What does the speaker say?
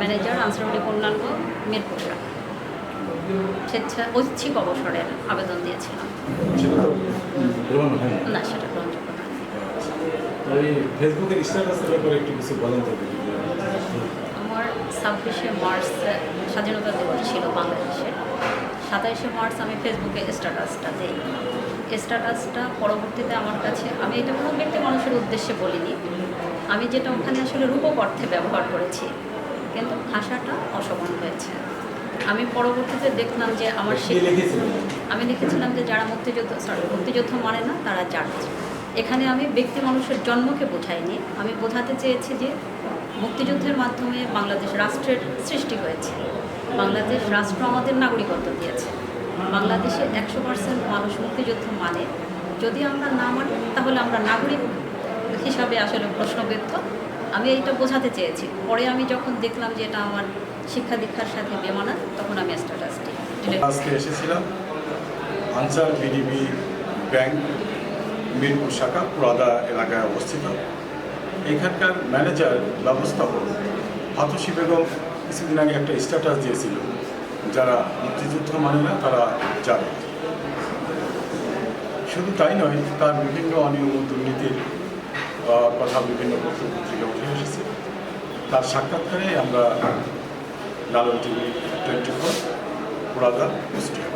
Manager আনসারুলি কল্যাণ মিরপুর স্বেচ্ছা ঐচ্ছিক অবসরের আবেদন দিয়েছিলাম। না সেটা গ্রহণযোগ্য নয় তো এই ফেসবুকের স্ট্যাটাসের ব্যাপারে একটু কিছু বলেন আমার ছাব্বিশে মার্চ স্বাধীনতা দিবস ছিল বাংলাদেশে। সাতাইশে মার্চ আমি ফেসবুকে স্ট্যাটাসটা দিই। স্ট্যাটাসটা পরবর্তীতে আমার কাছে আমি এটা কোনো ব্যক্তি মানুষের উদ্দেশ্যে বলিনি। আমি যেটা ওখানে আসলে রূপক অর্থে ব্যবহার করেছি কিন্তু ভাষাটা অসমান হয়েছে। আমি পরবর্তীতে দেখলাম যে আমার আমি লিখেছিলাম যে যারা মুক্তিযুদ্ধ সরি মুক্তিযুদ্ধ মানে না তারা জাত এখানে আমি ব্যক্তি মানুষের জন্মকে বোঝাইনি। আমি বোঝাতে চেয়েছি যে মুক্তিযুদ্ধের মাধ্যমে বাংলাদেশ রাষ্ট্রের সৃষ্টি হয়েছে। বাংলাদেশ রাষ্ট্র আমাদের নাগরিকত্ব দিয়েছে। বাংলাদেশে একশো পার্সেন্ট মানুষ মুক্তিযুদ্ধ মানে। যদি আমরা না মানি তাহলে আমরা নাগরিক হিসাবে আসলে প্রশ্নবিদ্ধ। আমি এইটা বোঝাতে চেয়েছি। পরে আমি যখন দেখলাম যে এটা আমার শিক্ষা দীক্ষার সাথে বেমানা তখন আমি স্ট্যাটাসটি ডিলিট আজকে এসেছিলাম আনসার বিডিবি ব্যাংক, মিরপুর শাখা, পুরাদা এলাকায় অবস্থিত। এখানকার ম্যানেজার ব্যবস্থাপক ফাতসি বেগম কিছুদিন আগে একটা স্ট্যাটাস দিয়েছিল, যারা মুক্তিযুদ্ধ মানে না, তারা যাবে। শুধু তাই নয়, তার বিভিন্ন অনিয়ম দুর্নীতির কথা বিভিন্ন পত্রপত্রিকা উঠে এসেছে। তার সাক্ষাৎকারে আমরা Lalon TV twenty four Purada Kushtia